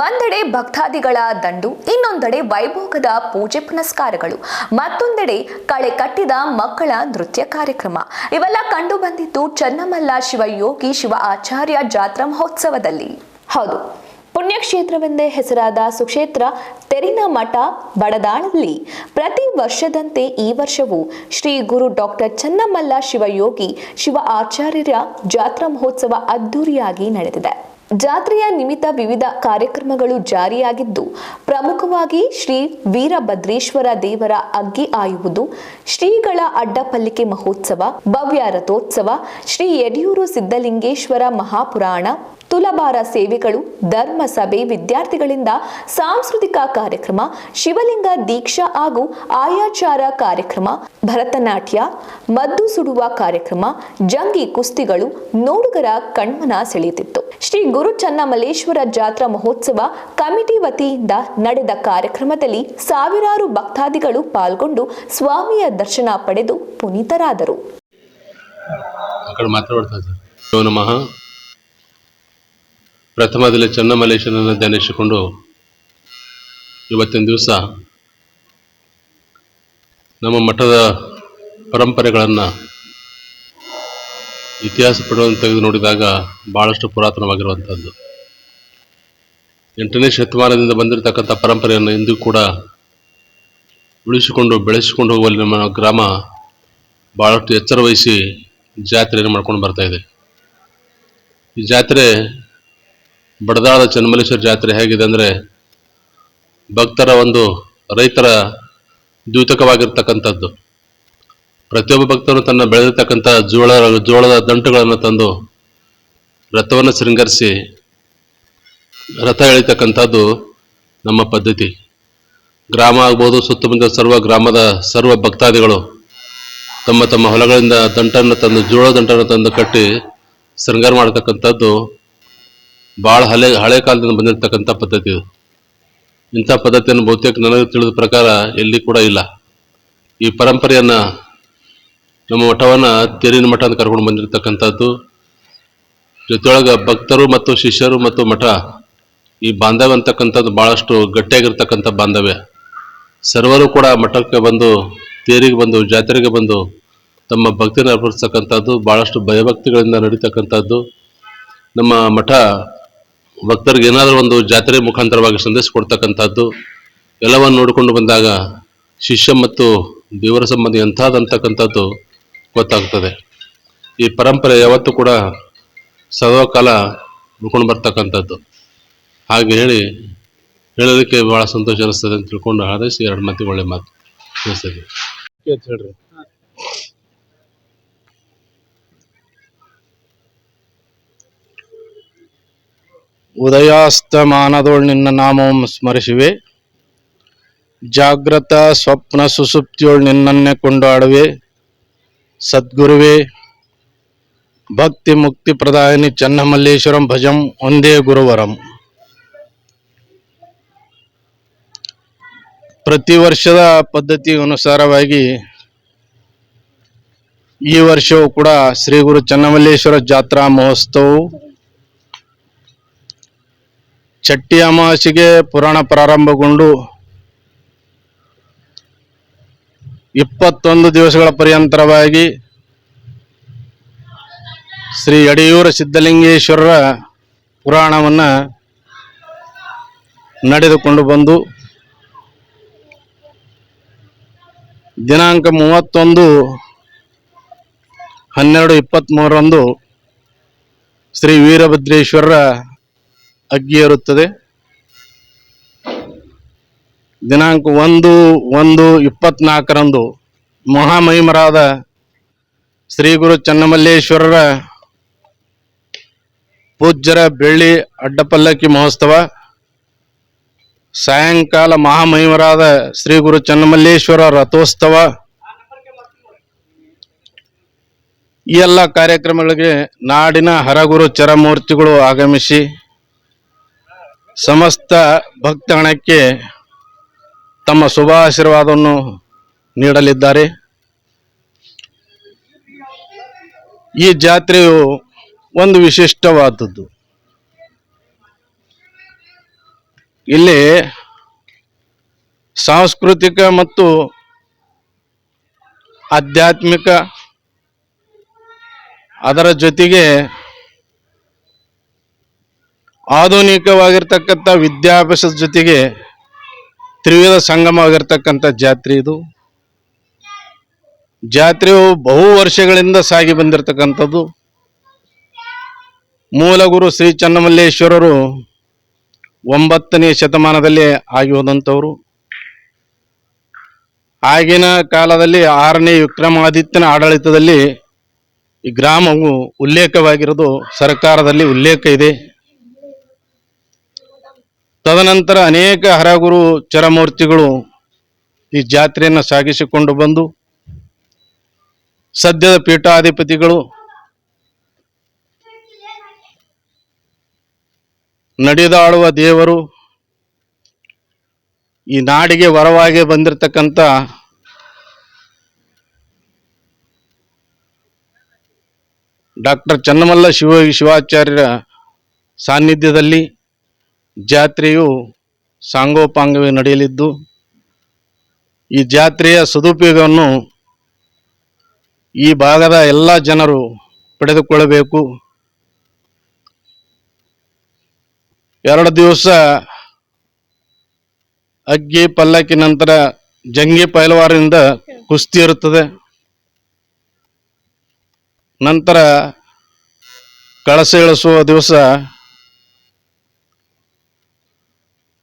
ಒಂದೆಡೆ ಭಕ್ತಾದಿಗಳ ದಂಡು, ಇನ್ನೊಂದೆಡೆ ವೈಭೋಗದ ಪೂಜೆ ಪುನಸ್ಕಾರಗಳು, ಮತ್ತೊಂದೆಡೆ ಕಳೆ ಕಟ್ಟಿದ ಮಕ್ಕಳ ನೃತ್ಯ ಕಾರ್ಯಕ್ರಮ. ಇವೆಲ್ಲ ಕಂಡು ಬಂದಿದ್ದು ಚನ್ನಮಲ್ಲ ಶಿವಯೋಗಿ ಶಿವ ಆಚಾರ್ಯ ಜಾತ್ರಾ ಮಹೋತ್ಸವದಲ್ಲಿ. ಹೌದು. ಪುಣ್ಯಕ್ಷೇತ್ರವೆಂದೇ ಹೆಸರಾದ ಸುಕ್ಷೇತ್ರ ತೆರಿನ ಮಠ ಬಡದಾಳದಲ್ಲಿ ಪ್ರತಿ ವರ್ಷದಂತೆ ಈ ವರ್ಷವೂ ಶ್ರೀ ಗುರು ಡಾಕ್ಟರ್ ಚನ್ನಮಲ್ಲ ಶಿವಯೋಗಿ ಶಿವ ಆಚಾರ್ಯರ ಜಾತ್ರಾ ಮಹೋತ್ಸವ ಅದ್ದೂರಿಯಾಗಿ ನಡೆದಿದೆ. ಜಾತ್ರೆಯ ನಿಮಿತ್ತ ವಿವಿಧ ಕಾರ್ಯಕ್ರಮಗಳು ಜಾರಿಯಾಗಿದ್ದು, ಪ್ರಮುಖವಾಗಿ ಶ್ರೀ ವೀರಭದ್ರೇಶ್ವರ ದೇವರ ಅಗ್ಗಿ ಆಯುವುದು, ಶ್ರೀಗಳ ಅಡ್ಡಪಲ್ಲಿಕೆ ಮಹೋತ್ಸವ, ಭವ್ಯ ರಥೋತ್ಸವ, ಶ್ರೀ ಯಡಿಯೂರು ಸಿದ್ಧಲಿಂಗೇಶ್ವರ ಮಹಾಪುರಾಣ ತುಲಭಾರ ಸೇವೆಗಳು, ಧರ್ಮ ಸಭೆ, ವಿದ್ಯಾರ್ಥಿಗಳಿಂದ ಸಾಂಸ್ಕೃತಿಕ ಕಾರ್ಯಕ್ರಮ, ಶಿವಲಿಂಗ ದೀಕ್ಷಾ ಹಾಗೂ ಆಯಾಚಾರ ಕಾರ್ಯಕ್ರಮ, ಭರತನಾಟ್ಯ, ಮದ್ದು ಸುಡುವ ಕಾರ್ಯಕ್ರಮ, ಜಂಗಿ ಕುಸ್ತಿಗಳು, ನೋಡುಗರ ಕಣ್ಮನ ಸೆಳೆಯುತ್ತಿತ್ತು. ಶ್ರೀ ಗುರು ಚನ್ನಮಲ್ಲೇಶ್ವರ ಜಾತ್ರಾ ಮಹೋತ್ಸವ ಕಮಿಟಿ ವತಿಯಿಂದ ನಡೆದ ಕಾರ್ಯಕ್ರಮದಲ್ಲಿ ಸಾವಿರಾರು ಭಕ್ತಾದಿಗಳು ಪಾಲ್ಗೊಂಡು ಸ್ವಾಮಿಯ ದರ್ಶನ ಪಡೆದು ಪುನೀತರಾದರು. ಪ್ರಥಮದಲ್ಲಿ ಚನ್ನಮಲ್ಲೇಶ್ವರನ ಧ್ಯಾನಿಸಿಕೊಂಡು ಇವತ್ತಿನ ದಿವಸ ನಮ್ಮ ಮಠದ ಪರಂಪರೆಗಳನ್ನು ಇತಿಹಾಸ ಪಡುವಂತ ತೆಗೆದು ನೋಡಿದಾಗ ಭಾಳಷ್ಟು ಪುರಾತನವಾಗಿರುವಂಥದ್ದು. ಎಂಟನೇ ಶತಮಾನದಿಂದ ಬಂದಿರತಕ್ಕಂಥ ಪರಂಪರೆಯನ್ನು ಇಂದು ಕೂಡ ಉಳಿಸಿಕೊಂಡು ಬೆಳೆಸಿಕೊಂಡು ಹೋಗುವಲ್ಲಿ ನಮ್ಮ ಗ್ರಾಮ ಭಾಳಷ್ಟು ಎಚ್ಚರ ವಹಿಸಿ ಜಾತ್ರೆಯನ್ನು ಮಾಡ್ಕೊಂಡು ಬರ್ತಾ ಇದೆ. ಈ ಜಾತ್ರೆ ಬಡದಾಳದ ಚನ್ನಮಲ್ಲೇಶ್ವರ ಜಾತ್ರೆ ಹೇಗಿದೆ ಅಂದರೆ ಭಕ್ತರ ಒಂದು ರೈತರ ದ್ಯೂತಕವಾಗಿರ್ತಕ್ಕಂಥದ್ದು ಪ್ರತಿಯೊಬ್ಬ ಭಕ್ತರು ತನ್ನ ಬೆಳೆದಿರ್ತಕ್ಕಂಥ ಜೋಳ, ಜೋಳದ ದಂಟುಗಳನ್ನು ತಂದು ರಥವನ್ನು ಶೃಂಗರಿಸಿ ರಥ ಎಳಿತಕ್ಕಂಥದ್ದು ನಮ್ಮ ಪದ್ಧತಿ. ಗ್ರಾಮ ಆಗ್ಬೋದು, ಸುತ್ತಮುತ್ತ ಸರ್ವ ಗ್ರಾಮದ ಸರ್ವ ಭಕ್ತಾದಿಗಳು ತಮ್ಮ ತಮ್ಮ ಹೊಲಗಳಿಂದ ದಂಟನ್ನು ತಂದು ಜೋಳ ದಂಟನ್ನು ತಂದು ಕಟ್ಟಿ ಶೃಂಗಾರ ಮಾಡತಕ್ಕಂಥದ್ದು ಭಾಳ ಹಳೆ ಹಳೆ ಕಾಲದಿಂದ ಬಂದಿರತಕ್ಕಂಥ ಪದ್ಧತಿ ಇದು. ಇಂಥ ಪದ್ಧತಿಯನ್ನು ಬಹುತೇಕ ನನಗೆ ತಿಳಿದ ಪ್ರಕಾರ ಎಲ್ಲಿ ಕೂಡ ಇಲ್ಲ. ಈ ಪರಂಪರೆಯನ್ನು ನಮ್ಮ ಮಠವನ್ನು ತೇರಿನ ಮಠ ಅಂತ ಕರ್ಕೊಂಡು ಬಂದಿರತಕ್ಕಂಥದ್ದು. ಜೊತೆಯೊಳಗೆ ಭಕ್ತರು ಮತ್ತು ಶಿಷ್ಯರು ಮತ್ತು ಮಠ ಈ ಬಾಂಧವ್ಯ ಅಂತಕ್ಕಂಥದ್ದು ಭಾಳಷ್ಟು ಗಟ್ಟಿಯಾಗಿರ್ತಕ್ಕಂಥ ಬಾಂಧವ್ಯ. ಸರ್ವರು ಕೂಡ ಮಠಕ್ಕೆ ಬಂದು, ತೇರಿಗೆ ಬಂದು, ಜಾತ್ರೆಗೆ ಬಂದು ತಮ್ಮ ಭಕ್ತಿಯನ್ನು ಅರ್ಪಿಸ್ತಕ್ಕಂಥದ್ದು ಭಾಳಷ್ಟು ಭಯಭಕ್ತಿಗಳಿಂದ ನಡೀತಕ್ಕಂಥದ್ದು. ನಮ್ಮ ಮಠ ಭಕ್ತರಿಗೆ ಏನಾದರೂ ಒಂದು ಜಾತ್ರೆ ಮುಖಾಂತರವಾಗಿ ಸಂದೇಶ ಕೊಡ್ತಕ್ಕಂಥದ್ದು ಎಲ್ಲವನ್ನು ನೋಡಿಕೊಂಡು ಬಂದಾಗ ಶಿಷ್ಯ ಮತ್ತು ದೇವರ ಸಂಬಂಧ ಎಂಥದ್ದಂತಕ್ಕಂಥದ್ದು ಗೊತ್ತಾಗ್ತದೆ. ಈ ಪರಂಪರೆ ಯಾವತ್ತೂ ಕೂಡ ಸರ್ವಕಾಲ ಉಳ್ಕೊಂಡು ಬರ್ತಕ್ಕಂಥದ್ದು. ಹಾಗೆ ಹೇಳಿ ಹೇಳೋದಕ್ಕೆ ಬಹಳ ಸಂತೋಷ ಅನಿಸ್ತದೆ ಅಂತ ತಿಳ್ಕೊಂಡು ಆದೇಶ ಎರಡು ಮಾತು ಒಳ್ಳೆ ಮಾತು ಹೇಳ್ರಿ. ಉದಯಾಸ್ತಮಾನದೊಳ್ ನಿನ್ನ ನಾಮಂ ಸ್ಮರಿಸುವೆ. ಜಾಗ್ರತ ಸ್ವಪ್ನ ಸುಸುಪ್ತಿಯೊಳ್ ನಿನ್ನನ್ನೇ ಕೊಂಡಾಡುವೆ. ಸದ್ಗುರುವೇ, ಭಕ್ತಿ ಮುಕ್ತಿ ಪ್ರದಾಯಿನಿ ಚನ್ನಮಲ್ಲೇಶ್ವರಂ ಭಜಂ ಒಂದೇ ಗುರುವರಂ. ಪ್ರತಿ ವರ್ಷದ ಪದ್ಧತಿ ಅನುಸಾರವಾಗಿ ಈ ವರ್ಷವೂ ಕೂಡ ಶ್ರೀ ಗುರು ಚನ್ನಮಲ್ಲೇಶ್ವರ ಜಾತ್ರಾ ಮಹೋತ್ಸವವು ಚಟ್ಟಿ ಅಮಾವಾಸ್ಯೆಗೆ ಪುರಾಣ ಪ್ರಾರಂಭಗೊಂಡು ಇಪ್ಪತ್ತೊಂದು ದಿವಸಗಳ ಪರ್ಯಂತರವಾಗಿ ಶ್ರೀ ಯಡಿಯೂರ ಸಿದ್ಧಲಿಂಗೇಶ್ವರರ ಪುರಾಣವನ್ನು ನಡೆದುಕೊಂಡು ಬಂದು ದಿನಾಂಕ ಮೂವತ್ತೊಂದು ಹನ್ನೆರಡು ಇಪ್ಪತ್ತ್ಮೂರರಂದು ಶ್ರೀ ವೀರಭದ್ರೇಶ್ವರರ ಅಗ್ಗಿ ಇರುತ್ತದೆ ದಿನಾಂಕ ಒಂದು ಒಂದು, ಇಪ್ಪತ್ನಾಲ್ಕರಂದು ಮಹಾಮಹಿಮರಾದ ಶ್ರೀ ಗುರು ಚನ್ನಮಲ್ಲೇಶ್ವರರ ಪೂಜ್ಯರ ಬೆಳ್ಳಿ ಅಡ್ಡಪಲ್ಲಕ್ಕಿ ಮಹೋತ್ಸವ, ಸಾಯಂಕಾಲ ಮಹಾಮಹಿಮರಾದ ಶ್ರೀ ಗುರು ಚನ್ನಮಲ್ಲೇಶ್ವರ ರಥೋತ್ಸವ, ಈ ಎಲ್ಲ ಕಾರ್ಯಕ್ರಮಗಳಿಗೆ ನಾಡಿನ ಹರಗುರು ಚರಮೂರ್ತಿಗಳು ಆಗಮಿಸಿ ಸಮಸ್ತ ಭಕ್ತಗಣಕ್ಕೆ ತಮ್ಮ ಶುಭಾಶೀರ್ವಾದವನ್ನು ನೀಡಲಿದ್ದಾರೆ. ಈ ಜಾತ್ರೆಯು ಒಂದು ವಿಶಿಷ್ಟವಾದದ್ದು. ಇಲ್ಲಿ ಸಾಂಸ್ಕೃತಿಕ ಮತ್ತು ಆಧ್ಯಾತ್ಮಿಕ ಅದರ ಜೊತೆಗೆ ಆಧುನಿಕವಾಗಿರ್ತಕ್ಕಂಥ ವಿದ್ಯಾಭ್ಯಾಸದ ಜೊತೆಗೆ ತ್ರಿವಿಧ ಸಂಗಮವಾಗಿರ್ತಕ್ಕಂಥ ಜಾತ್ರೆ ಇದು. ಜಾತ್ರೆಯು ಬಹು ವರ್ಷಗಳಿಂದ ಸಾಗಿ ಬಂದಿರತಕ್ಕಂಥದ್ದು. ಮೂಲಗುರು ಶ್ರೀ ಚನ್ನಮಲ್ಲೇಶ್ವರರು ಒಂಬತ್ತನೇ ಶತಮಾನದಲ್ಲಿ ಆಗಿ ಹೋದಂಥವರು. ಆಗಿನ ಕಾಲದಲ್ಲಿ ಆರನೇ ವಿಕ್ರಮಾದಿತ್ಯನ ಆಡಳಿತದಲ್ಲಿ ಈ ಗ್ರಾಮವು ಉಲ್ಲೇಖವಾಗಿರೋದು ಸರ್ಕಾರದಲ್ಲಿ ಉಲ್ಲೇಖ ಇದೆ. ತದನಂತರ ಅನೇಕ ಹರಗುರು ಚರಮೂರ್ತಿಗಳು ಈ ಜಾತ್ರೆಯನ್ನು ಸಾಗಿಸಿಕೊಂಡು ಬಂದು ಸದ್ಯದ ಪೀಠಾಧಿಪತಿಗಳು ನಡೆದಾಡುವ ದೇವರು ಈ ನಾಡಿಗೆ ವರವಾಗಿ ಬಂದಿರತಕ್ಕಂಥ ಡಾಕ್ಟರ್ ಚನ್ನಮಲ್ಲ ಶಿವ ಶಿವಾಚಾರ್ಯರ ಸಾನ್ನಿಧ್ಯದಲ್ಲಿ ಜಾತ್ರೆಯು ಸಾಂಗೋಪಾಂಗವೇ ನಡೆಯಲಿದ್ದು, ಈ ಜಾತ್ರೆಯ ಸದುಪಯೋಗವನ್ನು ಈ ಭಾಗದ ಎಲ್ಲ ಜನರು ಪಡೆದುಕೊಳ್ಳಬೇಕು. ಎರಡು ದಿವಸ ಅಗ್ಗಿ ಪಲ್ಲಕ್ಕಿ ನಂತರ ಜಂಗಿ ಪೈಲವಾರದಿಂದ ಕುಸ್ತಿ ಇರುತ್ತದೆ. ನಂತರ ಕಳಸ ಇಳಿಸುವ ದಿವಸ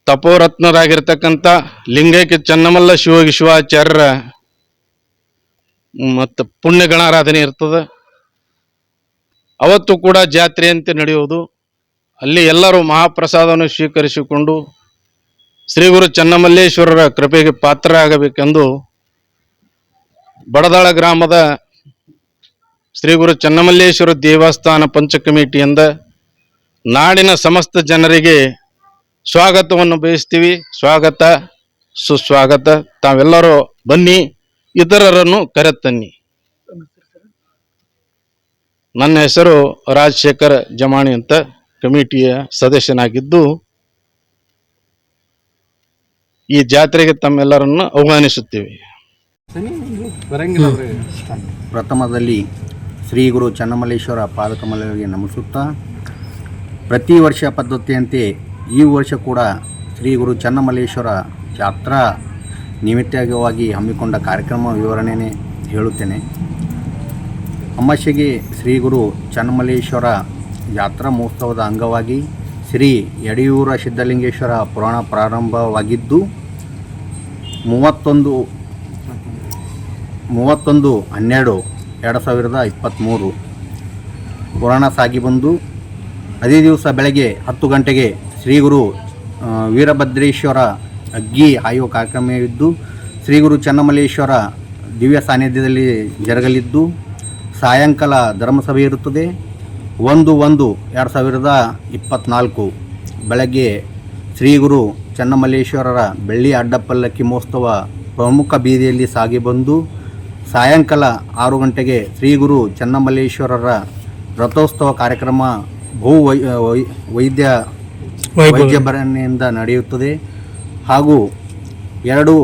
ತಪೋರತ್ನರಾಗಿರ್ತಕ್ಕಂಥ ಲಿಂಗೈಕ್ಯ ಚನ್ನಮಲ್ಲ ಶಿವೋಗಿ ಶಿವಾಚಾರ್ಯರ ಮತ್ತು ಪುಣ್ಯಗಣಾರಾಧನೆ ಇರ್ತದೆ. ಅವತ್ತು ಕೂಡ ಜಾತ್ರೆಯಂತೆ ನಡೆಯುವುದು. ಅಲ್ಲಿ ಎಲ್ಲರೂ ಮಹಾಪ್ರಸಾದವನ್ನು ಸ್ವೀಕರಿಸಿಕೊಂಡು ಶ್ರೀ ಗುರು ಚನ್ನಮಲ್ಲೇಶ್ವರರ ಕೃಪೆಗೆ ಪಾತ್ರರಾಗಬೇಕೆಂದು ಬಡದಾಳ ಗ್ರಾಮದ ಶ್ರೀ ಗುರು ಚನ್ನಮಲ್ಲೇಶ್ವರ ದೇವಸ್ಥಾನ ಪಂಚ ಕಮಿಟಿಯಿಂದ ನಾಡಿನ ಸಮಸ್ತ ಜನರಿಗೆ ಸ್ವಾಗತವನ್ನು ಬಯಸ್ತೀವಿ. ಸ್ವಾಗತ ಸುಸ್ವಾಗತ. ತಾವೆಲ್ಲರೂ ಬನ್ನಿ ಇತರರನ್ನು ಕರೆತನ್ನಿ. ನನ್ನ ಹೆಸರು ರಾಜಶೇಖರ್ ಜಮಾಣಿ ಅಂತ ಕಮಿಟಿಯ ಸದಸ್ಯನಾಗಿದ್ದು ಈ ಜಾತ್ರೆಗೆ ತಮ್ಮೆಲ್ಲರನ್ನು ಆಹ್ವಾನಿಸುತ್ತೇವೆ. ಪ್ರಥಮದಲ್ಲಿ ಶ್ರೀ ಗುರು ಚನ್ನಮಲ್ಲೇಶ್ವರ ಪಾದಕಮಲರಿಗೆ ನಮಿಸುತ್ತಾ ಪ್ರತಿ ವರ್ಷ ಪದ್ಧತಿಯಂತೆ ಈ ವರ್ಷ ಕೂಡ ಶ್ರೀ ಗುರು ಚನ್ನಮಲ್ಲೇಶ್ವರ ಜಾತ್ರಾ ನಿಮಿತ್ತವಾಗಿ ಹಮ್ಮಿಕೊಂಡ ಕಾರ್ಯಕ್ರಮ ವಿವರಣೆನೇ ಹೇಳುತ್ತೇನೆ. ಅಮಾಶೆಗೆ ಶ್ರೀ ಗುರು ಚನ್ನಮಲ್ಲೇಶ್ವರ ಜಾತ್ರಾ ಮಹೋತ್ಸವದ ಅಂಗವಾಗಿ ಶ್ರೀ ಯಡಿಯೂರ ಸಿದ್ಧಲಿಂಗೇಶ್ವರ ಪುರಾಣ ಪ್ರಾರಂಭವಾಗಿದ್ದು, ಮೂವತ್ತೊಂದು ಮೂವತ್ತೊಂದು ಹನ್ನೆರಡು ಎರಡು ಸಾವಿರದ ಇಪ್ಪತ್ತ್ಮೂರು. ಪುರಾಣ ಸಾಗಿ ಬಂದು, ಅದೇ ದಿವಸ ಬೆಳಗ್ಗೆ ಹತ್ತು ಗಂಟೆಗೆ ಶ್ರೀ ಗುರು ವೀರಭದ್ರೇಶ್ವರ ಅಗ್ಗಿ ಆಯುವ ಕಾರ್ಯಕ್ರಮವಿದ್ದು, ಶ್ರೀ ಗುರು ಚನ್ನಮಲ್ಲೇಶ್ವರ ದಿವ್ಯ ಸಾನ್ನಿಧ್ಯದಲ್ಲಿ ಜರುಗಲಿದ್ದು, ಸಾಯಂಕಾಲ ಧರ್ಮಸಭೆ ಇರುತ್ತದೆ. ಒಂದು ಒಂದು ಎರಡು ಸಾವಿರದ ಇಪ್ಪತ್ತ್ನಾಲ್ಕು ಬೆಳಗ್ಗೆ ಶ್ರೀ ಗುರು ಚನ್ನಮಲ್ಲೇಶ್ವರರ ಬೆಳ್ಳಿ ಅಡ್ಡಪಲ್ಲಕ್ಕಿ ಮಹೋತ್ಸವ ಪ್ರಮುಖ ಬೀದಿಯಲ್ಲಿ ಸಾಗಿ ಬಂದು, ಸಾಯಂಕಾಲ ಆರು ಗಂಟೆಗೆ ಶ್ರೀ ಗುರು ಚನ್ನಮಲ್ಲೇಶ್ವರರ ರಥೋತ್ಸವ ಕಾರ್ಯಕ್ರಮ ಭೂ ವೈ, ವೈ- ವೈದ್ಯ ವೈದ್ಯಭರಣೆಯಿಂದ ನಡೆಯುತ್ತದೆ. ಹಾಗೂ ಎರಡು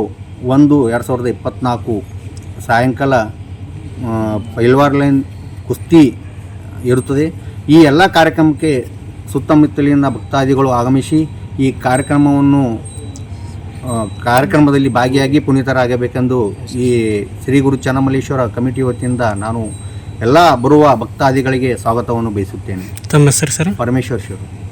ಒಂದು ಎರಡು ಸಾವಿರದ ಇಪ್ಪತ್ತ್ನಾಲ್ಕು ಸಾಯಂಕಾಲ ಪೈಲ್ವಾರ್ ಲೈನ್ ಕುಸ್ತಿ ಇರುತ್ತದೆ. ಈ ಎಲ್ಲ ಕಾರ್ಯಕ್ರಮಕ್ಕೆ ಸುತ್ತಮುತ್ತಲಿನ ಭಕ್ತಾದಿಗಳು ಆಗಮಿಸಿ ಈ ಕಾರ್ಯಕ್ರಮವನ್ನು ಕಾರ್ಯಕ್ರಮದಲ್ಲಿ ಭಾಗಿಯಾಗಿ ಪುನೀತರಾಗಬೇಕೆಂದು ಈ ಶ್ರೀ ಗುರು ಚನ್ನಮಲ್ಲೇಶ್ವರ ಕಮಿಟಿ ವತಿಯಿಂದ ನಾನು ಎಲ್ಲ ಬರುವ ಭಕ್ತಾದಿಗಳಿಗೆ ಸ್ವಾಗತವನ್ನು ಬಯಸುತ್ತೇನೆ. ತಮ್ಮ ಹೆಸರು ಸರ್? ಪರಮೇಶ್ವರ್ ಶಿವರು